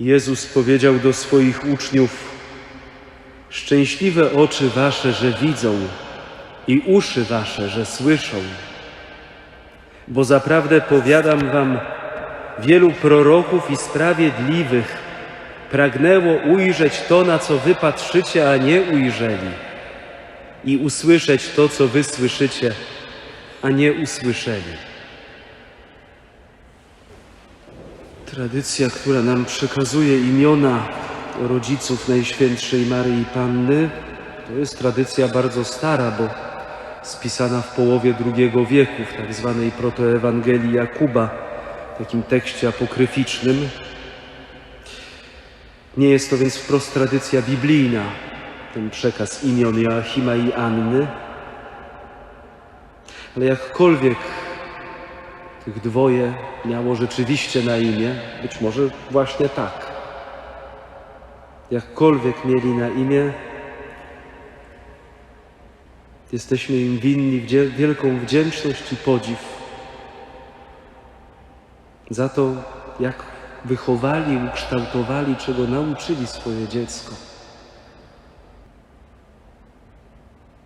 Jezus powiedział do swoich uczniów: Szczęśliwe oczy wasze, że widzą, i uszy wasze, że słyszą. Bo zaprawdę powiadam wam, wielu proroków i sprawiedliwych pragnęło ujrzeć to, na co wy patrzycie, a nie ujrzeli, i usłyszeć to, co wy słyszycie, a nie usłyszeli. Tradycja, która nam przekazuje imiona rodziców Najświętszej Maryi Panny, to jest tradycja bardzo stara, bo spisana w połowie II wieku w tak zwanej protoewangelii Jakuba, takim tekście apokryficznym. Nie jest to więc wprost tradycja biblijna, ten przekaz imion Joachima i Anny, ale jakkolwiek tych dwoje miało rzeczywiście na imię, być może właśnie tak. Jakkolwiek mieli na imię, jesteśmy im winni wielką wdzięczność i podziw za to, jak wychowali, ukształtowali, czego nauczyli swoje dziecko.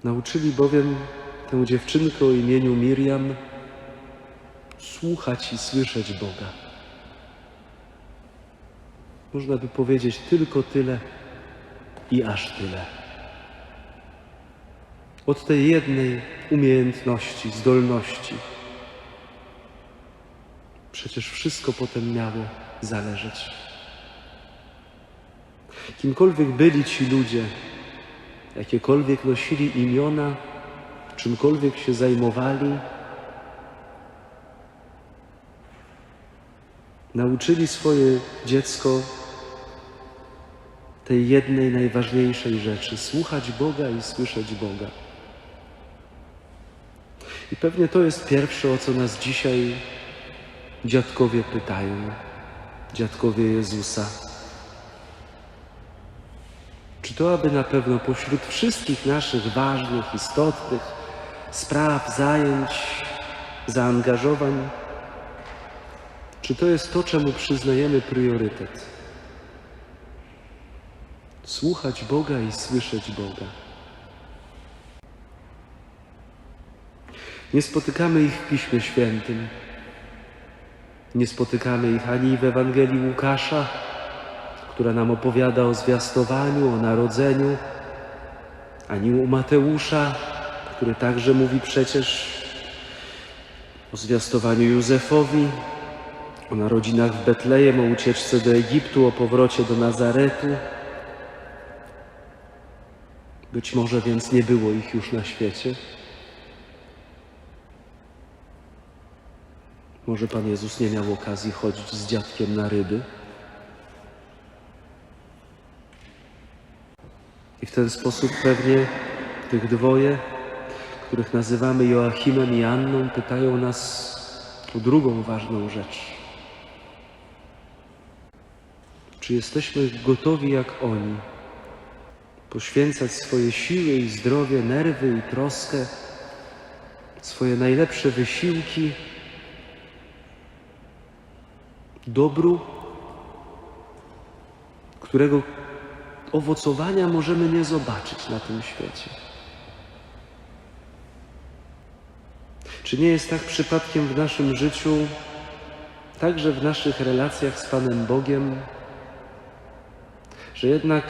Nauczyli bowiem tę dziewczynkę o imieniu Miriam słuchać i słyszeć Boga. Można by powiedzieć tylko tyle i aż tyle. Od tej jednej umiejętności, zdolności przecież wszystko potem miało zależeć. Kimkolwiek byli ci ludzie, jakiekolwiek nosili imiona, czymkolwiek się zajmowali, nauczyli swoje dziecko tej jednej najważniejszej rzeczy słuchać Boga i słyszeć Boga. I pewnie to jest pierwsze, o co nas dzisiaj dziadkowie pytają, dziadkowie Jezusa. Czy to aby na pewno pośród wszystkich naszych ważnych, istotnych spraw, zajęć, zaangażowań, czy to jest to, czemu przyznajemy priorytet? Słuchać Boga i słyszeć Boga. Nie spotykamy ich w Piśmie Świętym. Nie spotykamy ich ani w Ewangelii Łukasza, która nam opowiada o zwiastowaniu, o narodzeniu, ani u Mateusza, który także mówi przecież o zwiastowaniu Józefowi, o narodzinach w Betlejem, o ucieczce do Egiptu, o powrocie do Nazaretu. Być może więc nie było ich już na świecie. Może Pan Jezus nie miał okazji chodzić z dziadkiem na ryby. I w ten sposób pewnie tych dwoje, których nazywamy Joachimem i Anną, pytają nas o drugą ważną rzecz. Czy jesteśmy gotowi jak oni poświęcać swoje siły i zdrowie, nerwy i troskę, swoje najlepsze wysiłki dobru, którego owocowania możemy nie zobaczyć na tym świecie? Czy nie jest tak przypadkiem w naszym życiu, także w naszych relacjach z Panem Bogiem, że jednak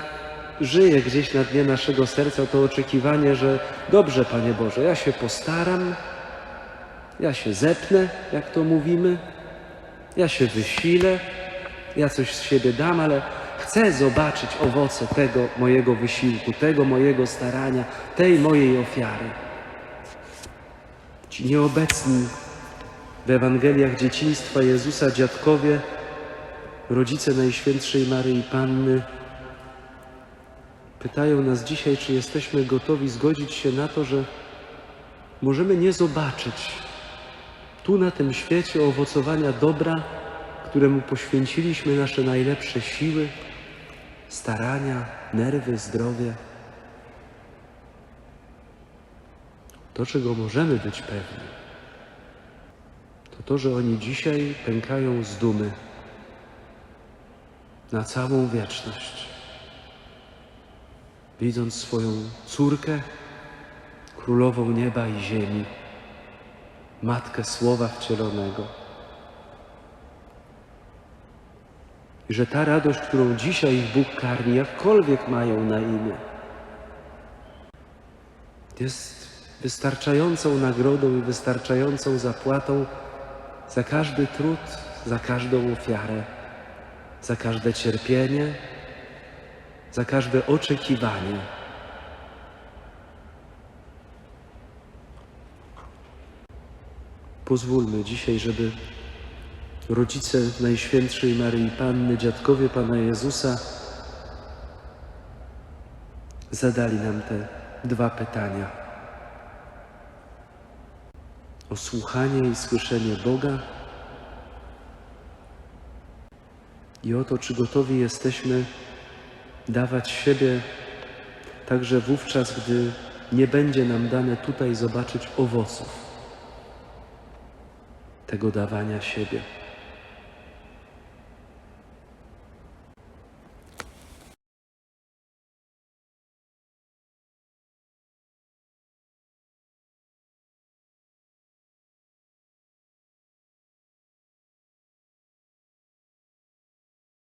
żyje gdzieś na dnie naszego serca to oczekiwanie, że dobrze, Panie Boże, ja się postaram, ja się zepnę, jak to mówimy, ja się wysilę, ja coś z siebie dam, ale chcę zobaczyć owoce tego mojego wysiłku, tego mojego starania, tej mojej ofiary. Ci nieobecni w Ewangeliach dzieciństwa Jezusa dziadkowie, rodzice Najświętszej Maryi Panny, pytają nas dzisiaj, czy jesteśmy gotowi zgodzić się na to, że możemy nie zobaczyć tu na tym świecie owocowania dobra, któremu poświęciliśmy nasze najlepsze siły, starania, nerwy, zdrowie. To, czego możemy być pewni, to to, że oni dzisiaj pękają z dumy, na całą wieczność. Widząc swoją córkę, królową nieba i ziemi, matkę słowa wcielonego. I że ta radość, którą dzisiaj ich Bóg karmi, jakkolwiek mają na imię, jest wystarczającą nagrodą i wystarczającą zapłatą za każdy trud, za każdą ofiarę, za każde cierpienie, za każde oczekiwanie. Pozwólmy dzisiaj, żeby rodzice Najświętszej Maryi Panny, dziadkowie Pana Jezusa zadali nam te dwa pytania. O słuchanie i słyszenie Boga i o to, czy gotowi jesteśmy dawać siebie także wówczas, gdy nie będzie nam dane tutaj zobaczyć owoców tego dawania siebie.